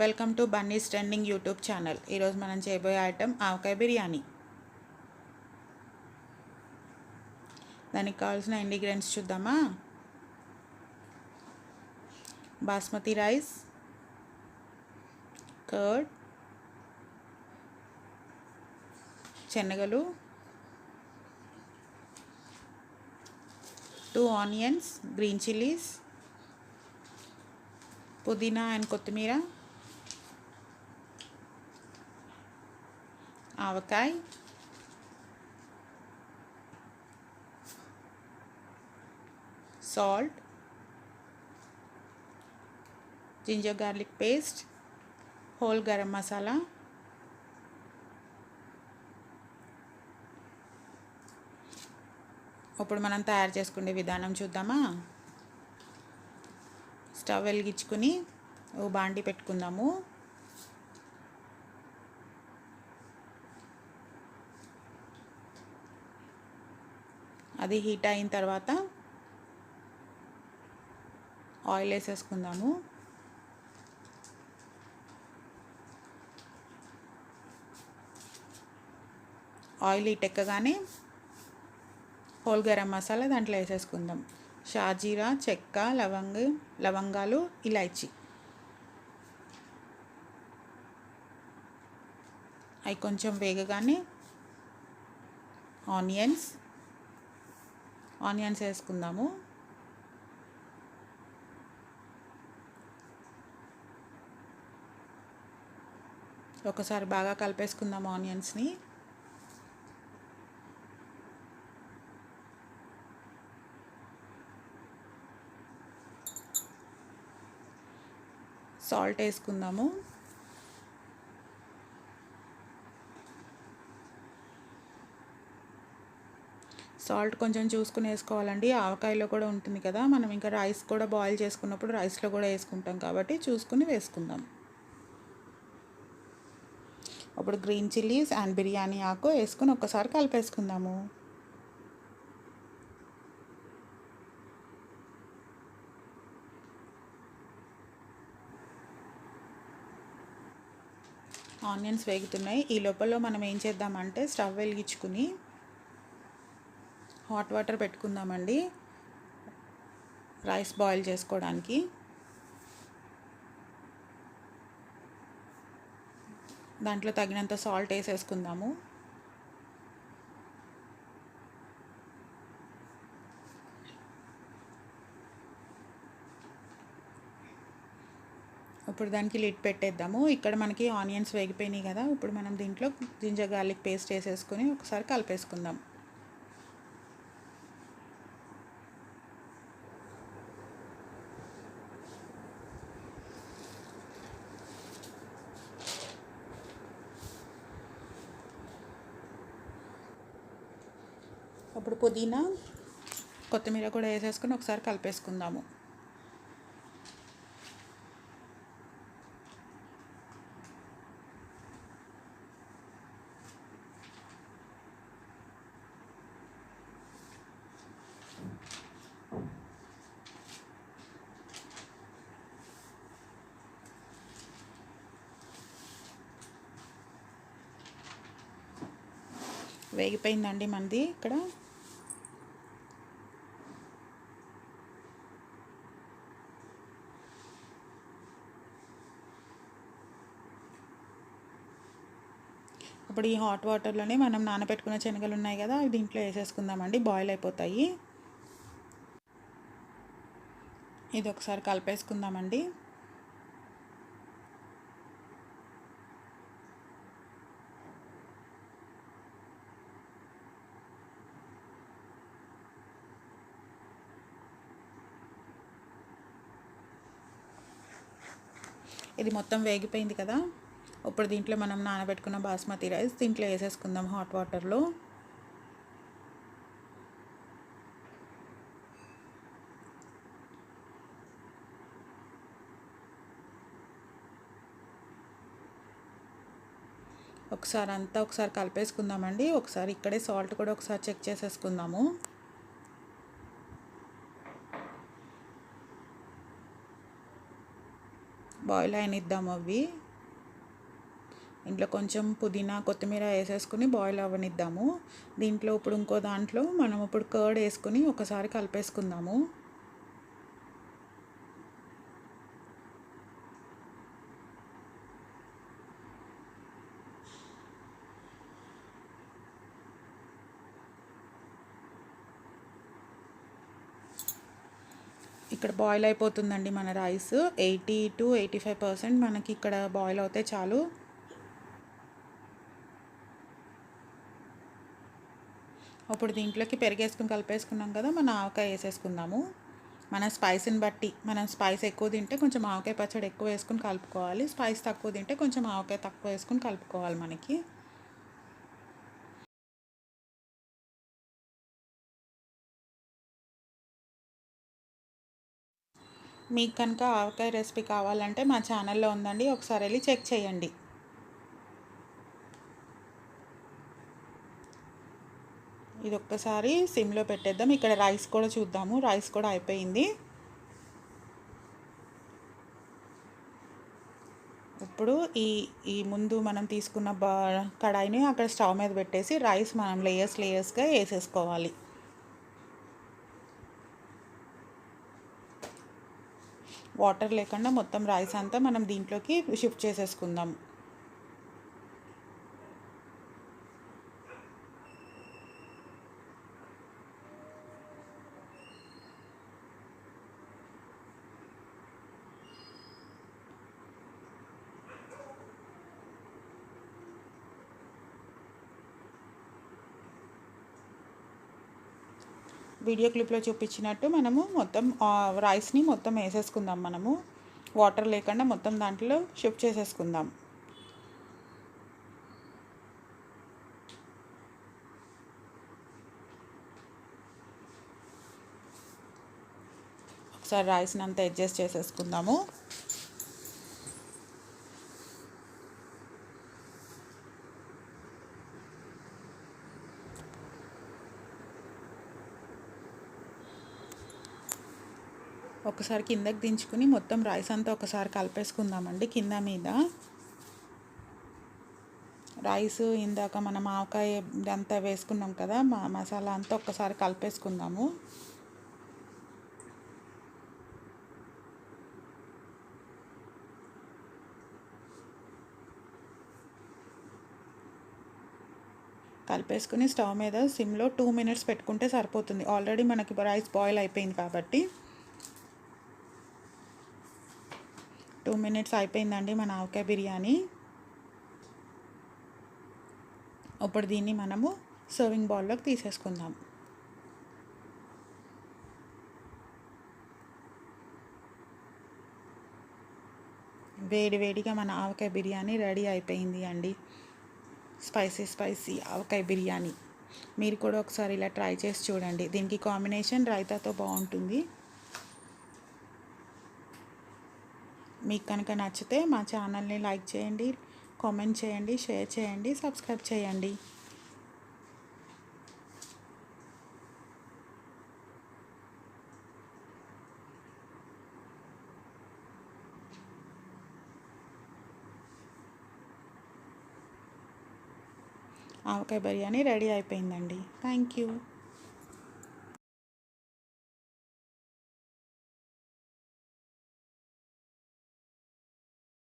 Welcome to Bunny's trending YouTube channel. ఈరోజు మనం చేయబోయే ఐటెం ఆవకాయ బిర్యానీ. దానికి కావాల్సిన ఇంగ్రీడియంట్స్ చూద్దామా? బాస్మతి రైస్ కర్డ్ శనగలు టూ ఆనియన్స్ గ్రీన్ చిల్లీస్ పుదీనా అండ్ కొత్తిమీర avakaya. Salt. Ginger garlic paste. Whole garam masala. ఇప్పుడు మనం తయారు చేసుకునే విధానం చూద్దామా? స్టవ్ వెలిగించుకుని ఓ బాండి పెట్టుకుందాము. అది హీట్ అయిన తర్వాత ఆయిల్ వేసేసుకుందాము. ఆయిల్ హీట్ ఎక్కగానే హోల్ గరం మసాలా దాంట్లో వేసేసుకుందాం. షాజీరా చెక్క లవంగ లవంగాలు ఇలాచి. అవి కొంచెం వేగగానే ఆనియన్స్ ఆనియన్స్ వేసుకుందాము. ఒకసారి బాగా కలిపేసుకుందాం ఆనియన్స్ని. సాల్ట్ వేసుకుందాము. సాల్ట్ కొంచెం చూసుకుని వేసుకోవాలండి. ఆవకాయలో కూడా ఉంటుంది కదా మనం ఇంకా రైస్ కూడా బాయిల్ చేసుకున్నప్పుడు రైస్లో కూడా వేసుకుంటాం కాబట్టి చూసుకుని వేసుకుందాం. అప్పుడు గ్రీన్ చిల్లీస్ అండ్ బిర్యానీ ఆకు వేసుకుని ఒక్కసారి కలిపేసుకుందాము. ఆనియన్స్ వేగుతున్నాయి. ఈ లోపల మనం ఏం చేద్దామంటే స్టవ్ వెలిగించుకుని హాట్ వాటర్ పెట్టుకుందామండి. రైస్ బాయిల్ చేసుకోవడానికి. దాంట్లో తగినంత సాల్ట్ వేసేసుకుందాము. ఇప్పుడు దానికి లిడ్ పెట్టేద్దాము. ఇక్కడ మనకి ఆనియన్స్ వేగిపోయినాయి కదా. ఇప్పుడు మనం దీంట్లో జింజర్ గార్లిక్ పేస్ట్ వేసేసుకొని ఒకసారి కలిపేసుకుందాం. పుదీనా కొత్తిమీర కూడా వేసేసుకొని ఒకసారి కలిపేసుకుందాము. వేగిపోయిందండి మనది ఇక్కడ. ఇప్పుడు ఈ హాట్ వాటర్లోనే మనం నానబెట్టుకున్న శనగలు ఉన్నాయి కదా దీంట్లో వేసేసుకుందామండి. బాయిల్ అయిపోతాయి. ఇది ఒకసారి కలిపేసుకుందామండి. ఇది మొత్తం వేగిపోయింది కదా. ఇప్పుడు దీంట్లో మనం నానబెట్టుకున్న బాస్మతి రైస్ దీంట్లో వేసేసుకుందాం హాట్ వాటర్లో. ఒకసారి అంతా ఒకసారి కలిపేసుకుందామండి. ఒకసారి ఇక్కడే సాల్ట్ కూడా ఒకసారి చెక్ చేసేసుకుందాము. బాయిల్ అయినిద్దాము అవి. ఇంట్లో కొంచెం పుదీనా కొత్తిమీర వేసేసుకుని బాయిల్ అవ్వనిద్దాము. దీంట్లో ఇప్పుడు ఇంకో దాంట్లో మనం ఇప్పుడు కర్డ్ వేసుకుని ఒకసారి కలిపేసుకుందాము. ఇక్కడ బాయిల్ అయిపోతుందండి మన rice eighty to eighty five percent మనకి ఇక్కడ బాయిల్ అవుతే చాలు. ఇప్పుడు దీంట్లోకి పెరిగేసుకుని కలిపేసుకున్నాం కదా మన ఆవకాయ వేసేసుకుందాము. మన స్పైస్ని బట్టి మనం స్పైస్ ఎక్కువ తింటే కొంచెం ఆవకాయ పచ్చడి ఎక్కువ వేసుకుని కలుపుకోవాలి. స్పైస్ తక్కువ తింటే కొంచెం ఆవకాయ తక్కువ వేసుకుని కలుపుకోవాలి మనకి. మీకు కనుక ఆవకాయ రెసిపీ కావాలంటే మా ఛానల్లో ఉందండి. ఒకసారి వెళ్ళి చెక్ చేయండి. ఇది ఒక్కసారి సిమ్లో పెట్టేద్దాం. ఇక్కడ రైస్ కూడా చూద్దాము. రైస్ కూడా అయిపోయింది. ఇప్పుడు ఈ ఈ ముందు మనం తీసుకున్న బా కడాయిని అక్కడ స్టవ్ మీద పెట్టేసి రైస్ మనం లేయర్స్ లేయర్స్గా వేసేసుకోవాలి. వాటర్ లేకుండా మొత్తం రైస్ అంతా మనం దీంట్లోకి షిఫ్ట్ చేసేసుకుందాం. వీడియో క్లిప్లో చూపించినట్టు మనము మొత్తం రైస్ని మొత్తం వేసేసుకుందాం మనము. వాటర్ లేకుండా మొత్తం దాంట్లో షిఫ్ట్ చేసేసుకుందాం. ఒకసారి రైస్ని అంతా అడ్జస్ట్ చేసేసుకుందాము. ఒకసారి కిందకి దించుకుని మొత్తం రైస్ అంతా ఒకసారి కలిపేసుకుందామండి కింద మీద. రైస్ ఇందాక మనం ఆవకాయ అంతా వేసుకున్నాం కదా మా మసాలా అంతా ఒక్కసారి కలిపేసుకుందాము. కలిపేసుకుని స్టవ్ మీద సిమ్లో టూ మినిట్స్ పెట్టుకుంటే సరిపోతుంది. ఆల్రెడీ మనకి రైస్ బాయిల్ అయిపోయింది కాబట్టి. టూ మినిట్స్ అయిపోయిందండి మన ఆవకాయ బిర్యానీ. ఇప్పుడు దీన్ని మనము సర్వింగ్ బౌల్లోకి తీసేసుకుందాం. వేడి వేడిగా మన ఆవకాయ బిర్యానీ రెడీ అయిపోయింది అండి. Spicy spicy avakaya biryani. మీరు కూడా ఒకసారి ఇలా ట్రై చేసి చూడండి. దీనికి కాంబినేషన్ రైతాతో బాగుంటుంది. మీకు కనుక నచ్చితే మా ఛానల్ని లైక్ చేయండి కామెంట్ చేయండి షేర్ చేయండి సబ్స్క్రైబ్ చేయండి. ఆవకాయ బిర్యానీ రెడీ అయిపోయిందండి. Thank you